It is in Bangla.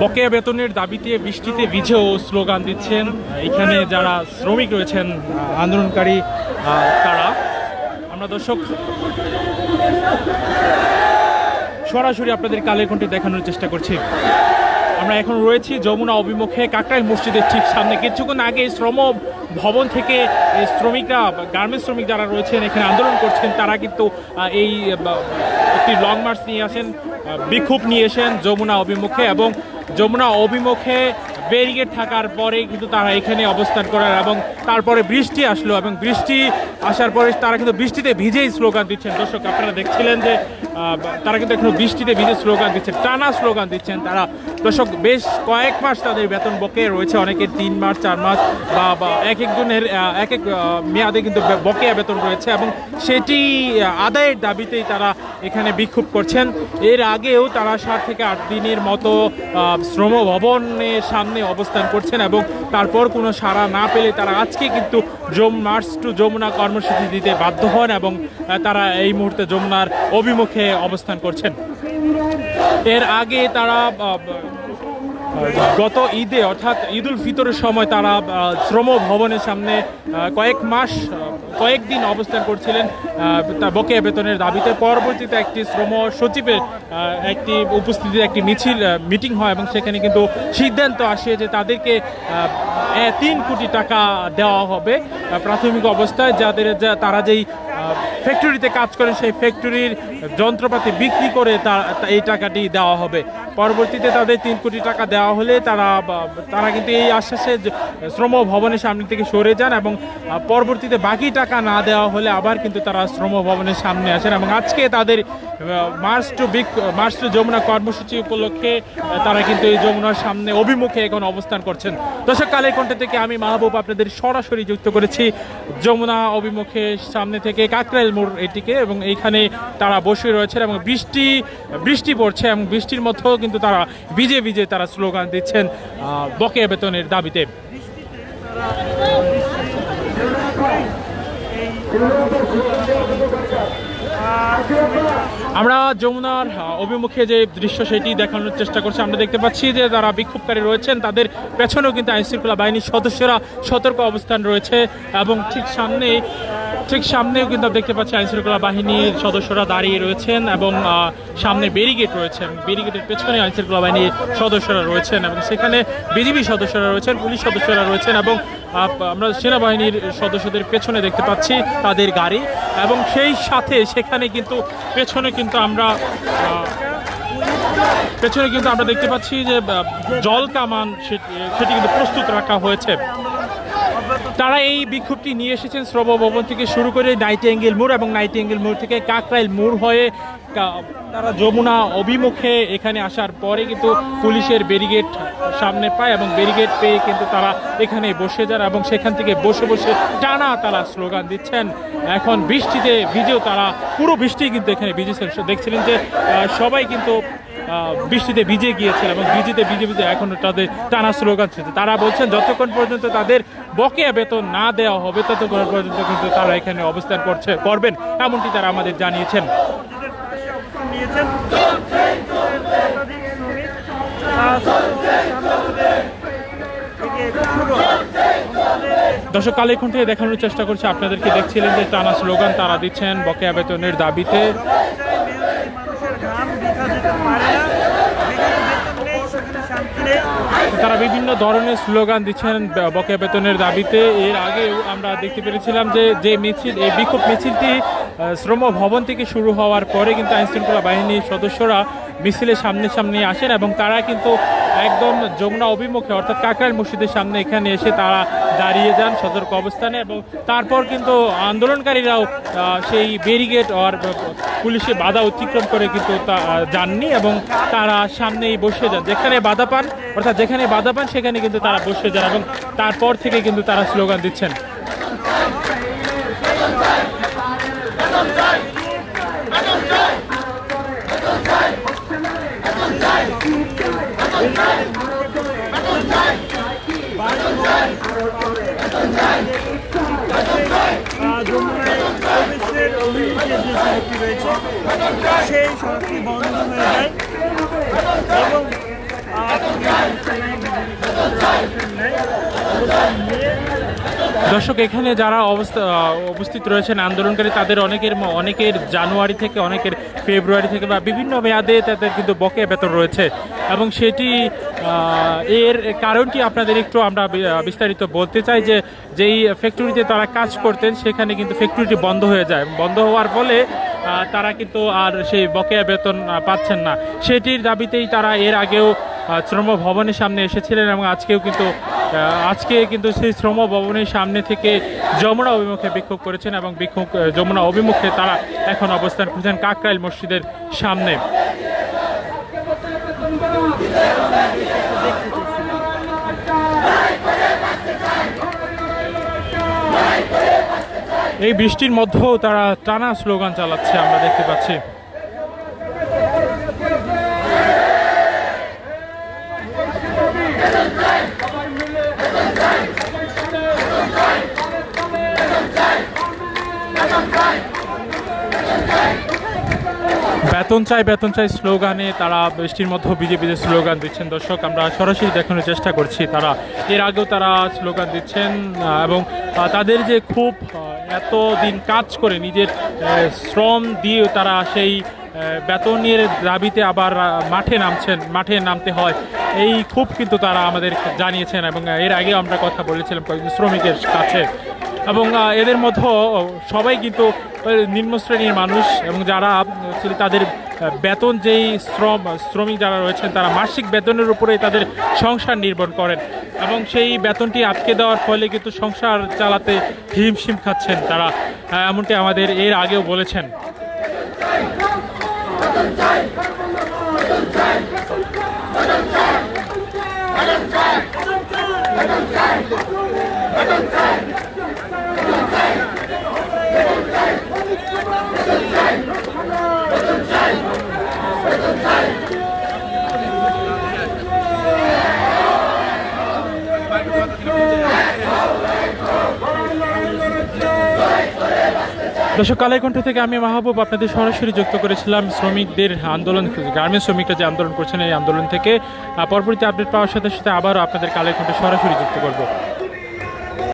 বকেয়া বেতনের দাবিতে বৃষ্টিতে ভিজেও স্লোগান দিচ্ছেন। এখানে যারা শ্রমিক রয়েছেন আন্দোলনকারী তারা। আমরা দর্শক, সরাসরি আপনাদের কালের কণ্ঠে দেখানোর চেষ্টা করছি। আমরা এখন রয়েছি যমুনা অভিমুখে, কাকরাইল মসজিদের ঠিক সামনে। কিছুক্ষণ আগে শ্রম ভবন থেকে শ্রমিকরা গার্মেন্টস শ্রমিক যারা রয়েছেন, এখানে আন্দোলন করছেন, তারা কিন্তু এই একটি লং মার্চ নিয়ে আসেন বিক্ষোভ নিয়ে এসেন যমুনা অভিমুখে এবং যমুনা অভিমুখে ব্যারিকেড থাকার পরে কিন্তু তারা এখানে অবস্থান করার এবং তারপরে বৃষ্টি আসলো এবং বৃষ্টি আসার পরে তারা কিন্তু বৃষ্টিতে ভিজেই স্লোগান দিচ্ছেন। দর্শক, আপনারা দেখছিলেন যে তারা কিন্তু এখন বৃষ্টিতে ভিজে স্লোগান দিচ্ছেন, টানা স্লোগান দিচ্ছেন তারা। দর্শক, বেশ কয়েক মাস তাদের বেতন বকেয়া রয়েছে অনেকের তিন মাস, চার মাস বা এক একজনের এক এক মেয়াদে কিন্তু বকেয়া বেতন রয়েছে এবং সেটি আদায়ের দাবিতেই তারা এখানে বিক্ষোভ করছেন। এর আগেও তারা সাত থেকে আট দিনের মতো শ্রম ভবনের সামনে অবস্থান করছেন এবং তারপর কোনো সাড়া না পেলে তারা আজকে কিন্তু জম মার্চ টু যমুনা কর্মসূচি দিতে বাধ্য হন এবং তারা এই মুহূর্তে যমুনার অভিমুখে অবস্থান করছেন। এর আগে তারা গত ঈদে অর্থাৎ ঈদুল ফিতরের সময় তারা শ্রম ভবনের সামনে কয়েক মাস কয়েকদিন অবস্থান করছিলেন বকেয়া বেতনের দাবিতে। পরবর্তীতে একটি শ্রম সচিবের একটি উপস্থিতিতে একটি মিছিল মিটিং হয় এবং সেখানে কিন্তু সিদ্ধান্ত আসে যে তাদেরকে তিন কোটি টাকা দেওয়া হবে প্রাথমিক অবস্থায় যাদের তারা যেই ফ্যাক্টরিতে কাজ করেন সেই ফ্যাক্টরির যন্ত্রপাতি বিক্রি করে এই টাকাটি দেওয়া হবে। পরবর্তীতে তাদের তিন কোটি টাকা দেওয়া হলে তারা তারা কিন্তু এই আশ্বাসে শ্রম ভবনের সামনে থেকে সরে যান এবং পরবর্তীতে বাকি টাকা না দেওয়া হলে আবার কিন্তু তারা শ্রম ভবনের সামনে আসেন এবং আজকে তাদের মার্চ টু বিক মার্চ টু যমুনা কর্মসূচি উপলক্ষে তারা কিন্তু এই যমুনার সামনে অভিমুখে এখন অবস্থান করছেন। দর্শক কালের কণ্ঠে থেকে আমি মাহবুব আপনাদের সরাসরি যুক্ত করেছি। যমুনা অভিমুখে সামনে থেকে কাকরাইল মোড় এটিকে এবং এইখানে তারা বসে রয়েছেন এবং বৃষ্টি বৃষ্টি পড়ছে এবং বৃষ্টির মধ্যেও কিন্তু তারা ভিজে ভিজে তারা স্লোগান দিচ্ছেন বকেয়া বেতনের দাবিতে। আমরা যমুনার অভিমুখে যে দৃশ্য সেটি দেখানোর চেষ্টা করছি, আমরা দেখতে পাচ্ছি যে যারা বিক্ষোভকারী রয়েছেন, তাদের পেছনেও কিন্তু আইন শৃঙ্খলা বাহিনীর সদস্যরা সতর্ক অবস্থান রয়েছে এবং ঠিক সামনে ঠিক সামনেও কিন্তু দেখতে পাচ্ছি আইন শৃঙ্খলা বাহিনীর সদস্যরা দাঁড়িয়ে রয়েছেন এবং সামনে ব্যারিগেড রয়েছেন ব্যারিগেডের পেছনে আইন শৃঙ্খলা বাহিনীর সদস্যরা রয়েছেন এবং সেখানে বিজিবি সদস্যরা রয়েছেন, পুলিশ সদস্যরা রয়েছেন এবং আমরা সেনাবাহিনীর সদস্যদের পেছনে দেখতে পাচ্ছি তাদের গাড়ি এবং সেই সাথে সেখানে কিন্তু পেছনে কিন্তু আমরা পেছনে কিন্তু আমরা দেখতে পাচ্ছি যে জল কামান সেটি কিন্তু প্রস্তুত রাখা হয়েছে। তারা এই বিক্ষোভটি নিয়ে এসেছেন শ্রম ভবন থেকে শুরু করে নাইটি অ্যাঙ্গেল মোড় এবং নাইটি অ্যাঙ্গেল মোড় থেকে কাকরাইল মোড় হয়ে তারা যমুনা অভিমুখে এখানে আসার পরে কিন্তু পুলিশের ব্যারিগেড সামনে পায় এবং ব্যারিগেড পেয়ে কিন্তু তারা এখানে বসে যান এবং সেখান থেকে বসে বসে টানা তারা স্লোগান দিচ্ছেন। এখন বৃষ্টিতে ভিজেও তারা, পুরো বৃষ্টি কিন্তু এখানে ভিজেছেন দেখছিলেন যে সবাই কিন্তু বৃষ্টিতে ভিজে গিয়েছেন এবং বৃষ্টিতে ভিজে ভিজে এখন তাদের টানা স্লোগান ছিল। তারা বলছেন, যতক্ষণ পর্যন্ত তাদের বকেয়া বেতন না দেওয়া হবে, ততক্ষণ পর্যন্ত কিন্তু তারা এখানে অবস্থান করছে, করবেন। এমনটি তারা আমাদের জানিয়েছেন। দর্শক কালে এখন থেকে দেখানোর চেষ্টা করছে। আপনাদেরকে দেখছিলেন যে টানা স্লোগান তারা দিচ্ছেন বকেয়া বেতনের দাবিতে মানুষের ঘাম বৃথা যেতে পারে না যেখানে বেতন নেই সেখানে শান্তি নেই তারা বিভিন্ন ধরনের স্লোগান দিচ্ছেন বকেয়া বেতনের দাবিতে। এর আগেও আমরা দেখতে পেরেছিলাম যে যে মিছিল, এই বিক্ষোভ মিছিলটি শ্রম ভবন থেকে শুরু হওয়ার পরে কিন্তু আইন শৃঙ্খলা বাহিনীর সদস্যরা মিছিলের সামনে সামনে আসেন এবং তারা কিন্তু একদম যমুনা অভিমুখে, অর্থাৎ কাকরাইল মসজিদের সামনে এখানে এসে তারা দাঁড়িয়ে যান সতর্ক অবস্থানে এবং তারপর কিন্তু আন্দোলনকারীরাও সেই ব্যারিগেড আর পুলিশে বাধা অতিক্রম করে কিন্তু তা যাননি এবং তারা সামনেই বসে যান। যেখানে বাধা পান, অর্থাৎ যেখানে বাধা পান, সেখানে কিন্তু তারা বসে যান এবং তারপর থেকে কিন্তু তারা স্লোগান দিচ্ছেন। সেই সড়কটি বন্ধ হয়ে যায় এবং দর্শক, এখানে যারা অবস্থা, উপস্থিত রয়েছেন আন্দোলনকারী, তাদের অনেকের অনেকের জানুয়ারি থেকে, অনেকের ফেব্রুয়ারি থেকে বা বিভিন্ন মেয়াদে তাদের কিন্তু বকেয়া বেতন রয়েছে। এবং সেটি এর কারণটি আপনাদের একটু আমরা বিস্তারিত বলতে চাই যে, যেই ফ্যাক্টরিতে তারা কাজ করতেন, সেখানে কিন্তু ফ্যাক্টরিটি বন্ধ হয়ে যায়। বন্ধ হওয়ার ফলে তারা কিন্তু আর সেই বকেয়া বেতন পাচ্ছেন না। সেটির দাবিতেই তারা এর আগেও শ্রম ভবনের সামনে এসেছিলেন এবং আজকেও কিন্তু আজকে কিন্তু সেই শ্রম ভবনের সামনে থেকে যমুনা অভিমুখে বিক্ষোভ করেছেন এবং বিক্ষোভ যমুনা অভিমুখে তারা এখন অবস্থান করছেন কাকরাইল মসজিদের সামনে। এই বৃষ্টির মধ্যেও তারা টানা স্লোগান চালাচ্ছে, আমরা দেখতে পাচ্ছি। বেতন চাই বেতন চাই স্লোগানে তারা বৃষ্টির মধ্যেও বিজেপিদের স্লোগান দিচ্ছেন। দর্শক, আমরা সরাসরি দেখানোর চেষ্টা করছি, তারা এর আগেও তারা স্লোগান দিচ্ছেন এবং তাদের যে খুব এত দিন কাজ করে নিজের শ্রম দিয়ে তারা সেই বেতনের দাবিতে আবার মাঠে নামছেন, মাঠে নামতে হয়। এই খুব কিন্তু তারা আমাদের জানিয়েছেন এবং এর আগেও আমরা কথা বলেছিলাম কয়েকজন শ্রমিকের কাছে। এবং এদের মধ্যেও সবাই কিন্তু নিম্ন শ্রেণির মানুষ এবং যারা তাদের বেতন যেই শ্রম, শ্রমিক যারা রয়েছেন, তারা মাসিক বেতনের উপরে তাদের সংসার নির্ভর করেন। এবং সেই বেতনটি আটকে দেওয়ার ফলে কিন্তু সংসার চালাতে হিমশিম খাচ্ছেন তারা এমনটি আমাদের এর আগেও বলেছেন। দর্শক, কালাইকণ্ঠ থেকে আমি মাহবুব আপনাদের সরাসরি যুক্ত করেছিলাম শ্রমিকদের আন্দোলন গার্মেন্টস শ্রমিকরা যে আন্দোলন করছেন, এই আন্দোলন থেকে পরবর্তী আপডেট পাওয়ার সাথে সাথে আবারও আপনাদের কালাইকণ্ঠে সরাসরি যুক্ত করব।